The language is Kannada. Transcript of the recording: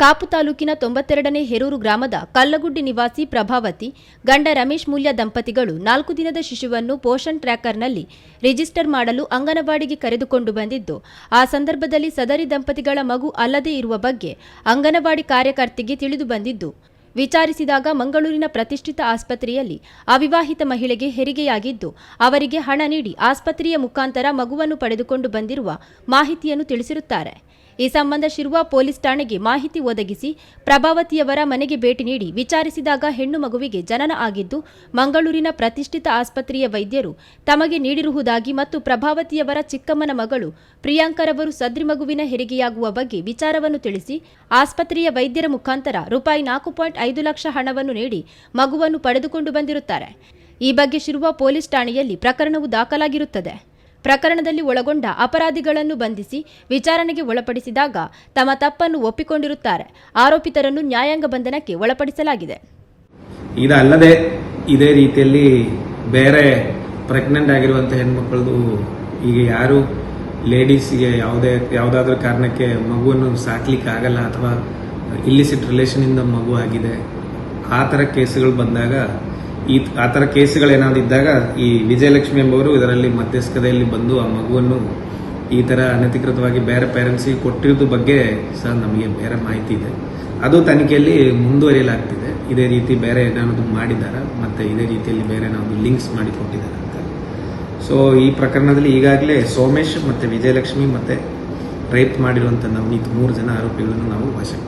ಕಾಪು ತಾಲೂಕಿನ ತೊಂಬತ್ತೆರಡನೇ ಹೆರೂರು ಗ್ರಾಮದ ಕಲ್ಲಗುಡ್ಡಿ ನಿವಾಸಿ ಪ್ರಭಾವತಿ, ಗಂಡ ರಮೇಶ್ ಮೂಲ್ಯ ದಂಪತಿಗಳು ನಾಲ್ಕು ದಿನದ ಶಿಶುವನ್ನು ಪೋಷಣ್ ಟ್ರ್ಯಾಕರ್ನಲ್ಲಿ ರಿಜಿಸ್ಟರ್ ಮಾಡಲು ಅಂಗನವಾಡಿಗೆ ಕರೆದುಕೊಂಡು ಬಂದಿದ್ದು, ಆ ಸಂದರ್ಭದಲ್ಲಿ ಸದರಿ ದಂಪತಿಗಳ ಮಗು ಅಲ್ಲದೇ ಇರುವ ಬಗ್ಗೆ ಅಂಗನವಾಡಿ ಕಾರ್ಯಕರ್ತಿಗೆ ತಿಳಿದು ಬಂದಿದ್ದು, ವಿಚಾರಿಸಿದಾಗ ಮಂಗಳೂರಿನ ಪ್ರತಿಷ್ಠಿತ ಆಸ್ಪತ್ರೆಯಲ್ಲಿ ಅವಿವಾಹಿತ ಮಹಿಳೆಗೆ ಹೆರಿಗೆಯಾಗಿದ್ದು, ಅವರಿಗೆ ಹಣ ನೀಡಿ ಆಸ್ಪತ್ರೆಯ ಮುಖಾಂತರ ಮಗುವನ್ನು ಪಡೆದುಕೊಂಡು ಬಂದಿರುವ ಮಾಹಿತಿಯನ್ನು ತಿಳಿಸಿರುತ್ತಾರೆ. ಈ ಸಂಬಂಧ ಶಿರುವ ಪೊಲೀಸ್ ಠಾಣೆಗೆ ಮಾಹಿತಿ ಒದಗಿಸಿ ಪ್ರಭಾವತಿಯವರ ಮನೆಗೆ ಭೇಟಿ ನೀಡಿ ವಿಚಾರಿಸಿದಾಗ ಹೆಣ್ಣು ಮಗುವಿಗೆ ಜನನ ಆಗಿದ್ದು, ಮಂಗಳೂರಿನ ಪ್ರತಿಷ್ಠಿತ ಆಸ್ಪತ್ರೆಯ ವೈದ್ಯರು ತಮಗೆ ನೀಡಿರುವುದಾಗಿ ಮತ್ತು ಪ್ರಭಾವತಿಯವರ ಚಿಕ್ಕಮ್ಮನ ಮಗಳು ಪ್ರಿಯಾಂಕರವರು ಸದ್ರಿ ಮಗುವಿನ ಹೆರಿಗೆಯಾಗುವ ಬಗ್ಗೆ ವಿಚಾರವನ್ನು ತಿಳಿಸಿ, ಆಸ್ಪತ್ರೆಯ ವೈದ್ಯರ ಮುಖಾಂತರ ರೂಪಾಯಿ ನಾಲ್ಕು ಪಾಯಿಂಟ್ ಐದು ಲಕ್ಷ ಹಣವನ್ನು ನೀಡಿ ಮಗುವನ್ನು ಪಡೆದುಕೊಂಡು ಬಂದಿರುತ್ತಾರೆ. ಈ ಬಗ್ಗೆ ಶಿರುವ ಪೊಲೀಸ್ ಠಾಣೆಯಲ್ಲಿ ಪ್ರಕರಣವು ದಾಖಲಾಗಿರುತ್ತದೆ. ಪ್ರಕರಣದಲ್ಲಿ ಒಳಗೊಂಡ ಅಪರಾಧಿಗಳನ್ನು ಬಂಧಿಸಿ ವಿಚಾರಣೆಗೆ ಒಳಪಡಿಸಿದಾಗ ತಮ್ಮ ತಪ್ಪನ್ನು ಒಪ್ಪಿಕೊಂಡಿರುತ್ತಾರೆ. ಆರೋಪಿತರನ್ನು ನ್ಯಾಯಾಂಗ ಬಂಧನಕ್ಕೆ ಒಳಪಡಿಸಲಾಗಿದೆ. ಇದಲ್ಲದೆ ಇದೇ ರೀತಿಯಲ್ಲಿ ಬೇರೆ ಪ್ರೆಗ್ನೆಂಟ್ ಆಗಿರುವಂಥ ಹೆಣ್ಮಕ್ಳದು ಈಗ ಯಾರು ಲೇಡೀಸ್ಗೆ ಯಾವುದೇ, ಯಾವುದಾದ್ರೂ ಕಾರಣಕ್ಕೆ ಮಗುವನ್ನು ಸಾಕ್ಲಿಕ್ಕೆ ಆಗಲ್ಲ ಅಥವಾ ಇಲ್ಲಿಸಿಟ್ ರಿಲೇಷನಿಂದ ಮಗು ಆಗಿದೆ. ಆ ಥರ ಕೇಸುಗಳು ಬಂದಾಗ ಈ, ಆ ಥರ ಕೇಸುಗಳೇನಾದ್ರು ಇದ್ದಾಗ ಈ ವಿಜಯಲಕ್ಷ್ಮಿ ಎಂಬವರು ಇದರಲ್ಲಿ ಮಧ್ಯಸ್ಥತೆಯಲ್ಲಿ ಬಂದು ಆ ಮಗುವನ್ನು ಈ ಥರ ಅನಧಿಕೃತವಾಗಿ ಬೇರೆ ಪೇರೆಂಟ್ಸಿಗೆ ಕೊಟ್ಟಿರೋದು ಬಗ್ಗೆ ಸಹ ನಮಗೆ ಬೇರೆ ಮಾಹಿತಿ ಇದೆ. ಅದು ತನಿಖೆಯಲ್ಲಿ ಮುಂದುವರಿಯಲಾಗ್ತಿದೆ. ಇದೇ ರೀತಿ ಬೇರೆ ಏನಾದ್ರು ಮಾಡಿದ್ದಾರೆ? ಮತ್ತು ಇದೇ ರೀತಿಯಲ್ಲಿ ಬೇರೆ ನಾವು ಲಿಂಕ್ಸ್ ಮಾಡಿ ಕೊಟ್ಟಿದ್ದಾರೆ ಅಂತ. ಸೊ ಈ ಪ್ರಕರಣದಲ್ಲಿ ಈಗಾಗಲೇ ಸೋಮೇಶ್ ಮತ್ತು ವಿಜಯಲಕ್ಷ್ಮಿ ಮತ್ತು ರೇಪ್ ಮಾಡಿರುವಂಥ ನವನೀತ್ ಮೂರು ಜನ ಆರೋಪಿಗಳನ್ನು ನಾವು ವಶಕ್ಕೆ